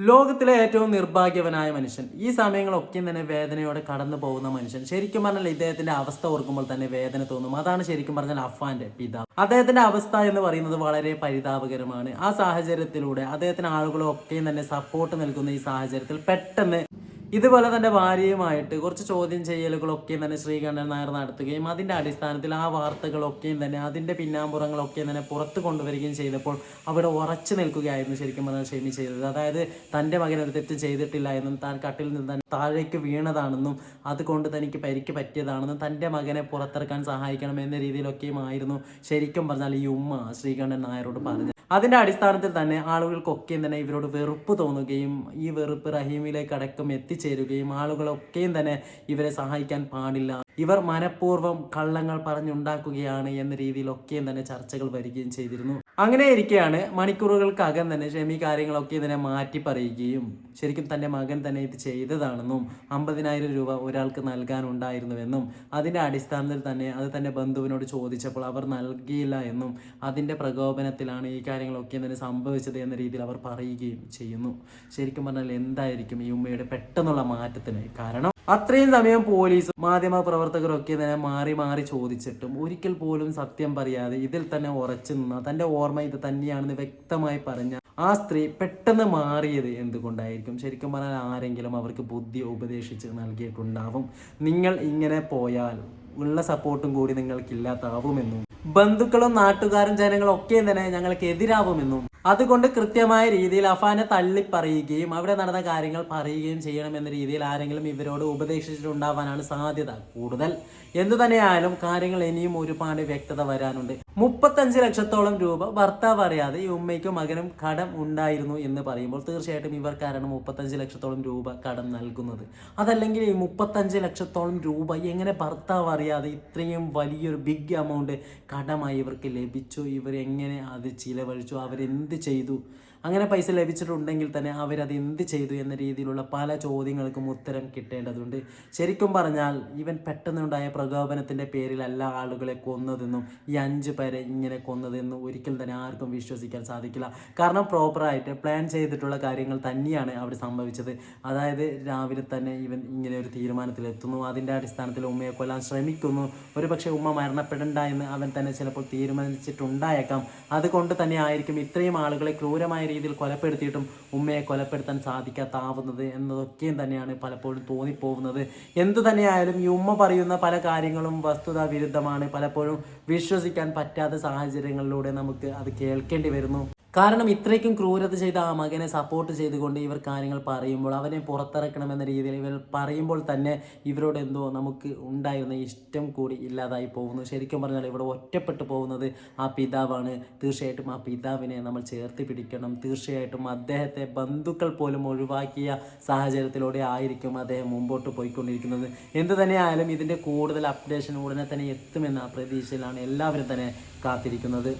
ലോകത്തിലെ ഏറ്റവും നിർഭാഗ്യവനായ മനുഷ്യൻ. ഈ സമയങ്ങളൊക്കെയും തന്നെ വേദനയോടെ കടന്നു പോകുന്ന മനുഷ്യൻ. ശരിക്കും പറഞ്ഞാൽ ഇദ്ദേഹത്തിന്റെ അവസ്ഥ ഓർക്കുമ്പോൾ തന്നെ വേദന തോന്നും. അതാണ് ശരിക്കും പറഞ്ഞാൽ അഫാന്റെ പിതാവ്. അദ്ദേഹത്തിന്റെ അവസ്ഥ എന്ന് പറയുന്നത് വളരെ പരിതാപകരമാണ്. ആ സാഹചര്യത്തിലൂടെ അദ്ദേഹത്തിന് ആളുകളൊക്കെയും തന്നെ സപ്പോർട്ട് നൽകുന്ന ഈ സാഹചര്യത്തിൽ പെട്ടെന്ന് ഇതുപോലെ തന്റെ ഭാര്യയുമായിട്ട് കുറച്ച് ചോദ്യം ചെയ്യലുകളൊക്കെയും തന്നെ ശ്രീകണ്ഠൻ നായർ നടത്തുകയും അതിന്റെ അടിസ്ഥാനത്തിൽ ആ വാർത്തകളൊക്കെയും തന്നെ അതിന്റെ പിന്നാമ്പുറങ്ങളൊക്കെയും തന്നെ പുറത്തു കൊണ്ടുവരികയും ചെയ്തപ്പോൾ അവിടെ ഉറച്ചു നിൽക്കുകയായിരുന്നു ശരിക്കും പറഞ്ഞാൽ ഷെമി ചെയ്തത്. അതായത് തന്റെ മകൻ ഒരു തെറ്റ് ചെയ്തിട്ടില്ല എന്നും താൻ കട്ടിൽ നിന്ന് താഴേക്ക് വീണതാണെന്നും അതുകൊണ്ട് തനിക്ക് പരിക്ക് പറ്റിയതാണെന്നും തന്റെ മകനെ പുറത്തിറക്കാൻ സഹായിക്കണം എന്ന രീതിയിലൊക്കെയും ആയിരുന്നു ശരിക്കും പറഞ്ഞാൽ ഈ ഉമ്മ ശ്രീകണ്ഠൻ നായരോട് പറഞ്ഞത്. അതിന്റെ അടിസ്ഥാനത്തിൽ തന്നെ ആളുകൾക്കൊക്കെയും തന്നെ ഇവരോട് വെറുപ്പ് തോന്നുകയും ഈ വെറുപ്പ് റഹീമിലേക്ക് അടക്കം എത്തിച്ചേരുകയും ആളുകളൊക്കെയും തന്നെ ഇവരെ സഹായിക്കാൻ പാടില്ല. ഇവർ മനഃപൂർവം കള്ളങ്ങൾ പറഞ്ഞുണ്ടാക്കുകയാണ് എന്ന രീതിയിലൊക്കെയും തന്നെ ചർച്ചകൾ വരികയും ചെയ്തിരുന്നു. അങ്ങനെ ഇരിക്കെയാണ് മണിക്കൂറുകൾക്കകം തന്നെ ഷെമി കാര്യങ്ങളൊക്കെ ഇതിനെ മാറ്റി പറയുകയും ശരിക്കും തന്റെ മകൻ തന്നെ ഇത് ചെയ്തതാണെന്നും അമ്പതിനായിരം രൂപ ഒരാൾക്ക് നൽകാനുണ്ടായിരുന്നുവെന്നും അതിന്റെ അടിസ്ഥാനത്തിൽ തന്നെ അത് തന്റെ ബന്ധുവിനോട് ചോദിച്ചപ്പോൾ അവർ നൽകിയില്ല എന്നും അതിന്റെ പ്രകോപനത്തിലാണ് ഈ കാര്യങ്ങളൊക്കെ തന്നെ സംഭവിച്ചത് എന്ന രീതിയിൽ അവർ പറയുകയും ചെയ്യുന്നു. ശരിക്കും പറഞ്ഞാൽ എന്തായിരിക്കും ഈ ഉമ്മയുടെ പെട്ടെന്നുള്ള മാറ്റത്തിന് കാരണം? അത്രയും സമയം പോലീസ് മാധ്യമ പ്രവർത്തകരൊക്കെ തന്നെ മാറി മാറി ചോദിച്ചിട്ടും ഒരിക്കൽ പോലും സത്യം പറയാതെ ഇതിൽ തന്നെ ഉറച്ചു നിന്ന തന്റെ ഓർമ്മ ഇത് തന്നെയാണെന്ന് വ്യക്തമായി പറഞ്ഞ ആ സ്ത്രീ പെട്ടെന്ന് മാറിയത് എന്തുകൊണ്ടായിരിക്കും? ശരിക്കും പറഞ്ഞാൽ ആരെങ്കിലും അവർക്ക് ബുദ്ധി ഉപദേശിച്ച് നൽകിയിട്ടുണ്ടാവും. നിങ്ങൾ ഇങ്ങനെ പോയാൽ ഉള്ള സപ്പോർട്ടും കൂടി നിങ്ങൾക്കില്ലാത്താവുമെന്നും ബന്ധുക്കളും നാട്ടുകാരും ജനങ്ങളും ഒക്കെ തന്നെ ഞങ്ങൾക്ക് എതിരാവുമെന്നും അതുകൊണ്ട് കൃത്യമായ രീതിയിൽ അഫാനെ തള്ളിപ്പറയുകയും അവിടെ നടന്ന കാര്യങ്ങൾ പറയുകയും ചെയ്യണം എന്ന രീതിയിൽ ആരെങ്കിലും ഇവരോട് ഉപദേശിച്ചിട്ടുണ്ടാവാനാണ് സാധ്യത കൂടുതൽ. എന്തു തന്നെയായാലും കാര്യങ്ങൾ ഇനിയും ഒരുപാട് വ്യക്തത വരാനുണ്ട്. മുപ്പത്തഞ്ച് ലക്ഷത്തോളം രൂപ ഭർത്താവ് അറിയാതെ ഈ ഉമ്മയ്ക്കും മകനും കടം ഉണ്ടായിരുന്നു എന്ന് പറയുമ്പോൾ തീർച്ചയായിട്ടും ഇവർക്കാരാണ് മുപ്പത്തഞ്ച് ലക്ഷത്തോളം രൂപ കടം നൽകുന്നത്. അതല്ലെങ്കിൽ ഈ മുപ്പത്തഞ്ച് ലക്ഷത്തോളം രൂപ എങ്ങനെ ഭർത്താവ് അറിയാതെ ഇത്രയും വലിയൊരു ബിഗ് എമൗണ്ട് കടമായി ഇവർക്ക് ലഭിച്ചു. ഇവർ എങ്ങനെ അത് ചിലവഴിച്ചു? അവരെന്ത് ചെയ്തു? അങ്ങനെ പൈസ ലഭിച്ചിട്ടുണ്ടെങ്കിൽ തന്നെ അവരത് എന്ത് ചെയ്തു എന്ന രീതിയിലുള്ള പല ചോദ്യങ്ങൾക്കും ഉത്തരം കിട്ടേണ്ടതുണ്ട്. ശരിക്കും പറഞ്ഞാൽ ഇവൻ പെട്ടെന്നുണ്ടായ പ്രകോപനത്തിന്റെ പേരിലല്ല ആളുകളെ കൊന്നതെന്നും ഈ അഞ്ച് പേരെ ഇങ്ങനെ കൊന്നതെന്നും ഒരിക്കലും തന്നെ ആർക്കും വിശ്വസിക്കാൻ സാധിക്കില്ല. കാരണം പ്രോപ്പറായിട്ട് പ്ലാൻ ചെയ്തിട്ടുള്ള കാര്യങ്ങൾ തന്നെയാണ് അവിടെ സംഭവിച്ചത്. അതായത് രാവിലെ തന്നെ ഇവൻ ഇങ്ങനെ ഒരു തീരുമാനത്തിലെത്തുന്നു. അതിന്റെ അടിസ്ഥാനത്തിൽ ഉമ്മയെ കൊല്ലാൻ ശ്രമിക്കുന്നു. ഒരു പക്ഷേ ഉമ്മ മരണപ്പെടണ്ട എന്ന് അവൻ തന്നെ ചിലപ്പോൾ തീരുമാനിച്ചിട്ടുണ്ടായേക്കാം. അതുകൊണ്ട് തന്നെ ആയിരിക്കും ഇത്രയും ആളുകളെ ക്രൂരമായ രീതിയിൽ കൊലപ്പെടുത്തിയിട്ടും ഉമ്മയെ കൊലപ്പെടുത്താൻ സാധിക്കാത്താവുന്നത് എന്നതൊക്കെയും തന്നെയാണ് പലപ്പോഴും തോന്നിപ്പോകുന്നത് എന്തു തന്നെയായാലും ഈ ഉമ്മ പറയുന്ന പല കാര്യങ്ങളും വസ്തുതാ വിരുദ്ധമാണ്. പലപ്പോഴും വിശ്വസിക്കാൻ പറ്റാത്ത സാഹചര്യങ്ങളിലൂടെ നമുക്ക് അത് കേൾക്കേണ്ടി വരുന്നു. കാരണം ഇത്രയ്ക്കും ക്രൂരത ചെയ്ത ആ മകനെ സപ്പോർട്ട് ചെയ്തുകൊണ്ട് ഇവർ കാര്യങ്ങൾ പറയുമ്പോൾ അവനെ പുറത്തിറക്കണമെന്ന രീതിയിൽ ഇവർ പറയുമ്പോൾ തന്നെ ഇവരോട് എന്തോ നമുക്ക് ഉണ്ടായിരുന്ന ഇഷ്ടം കൂടി ഇല്ലാതായി പോകുന്നു. ശരിക്കും പറഞ്ഞാൽ ഇവിടെ ഒറ്റപ്പെട്ടു പോകുന്നത് ആ പിതാവാണ്. തീർച്ചയായിട്ടും ആ പിതാവിനെ നമ്മൾ ചേർത്ത് പിടിക്കണം. തീർച്ചയായിട്ടും അദ്ദേഹത്തെ ബന്ധുക്കൾ പോലും ഒഴിവാക്കിയ സാഹചര്യത്തിലൂടെ ആയിരിക്കും അദ്ദേഹം മുമ്പോട്ട് പോയിക്കൊണ്ടിരിക്കുന്നത്. എന്തു തന്നെയായാലും ഇതിന്റെ കൂടുതൽ അപ്ഡേഷൻ ഉടനെ തന്നെ എത്തുമെന്ന പ്രതീക്ഷയിലാണ് എല്ലാവരും തന്നെ കാത്തിരിക്കുന്നത്.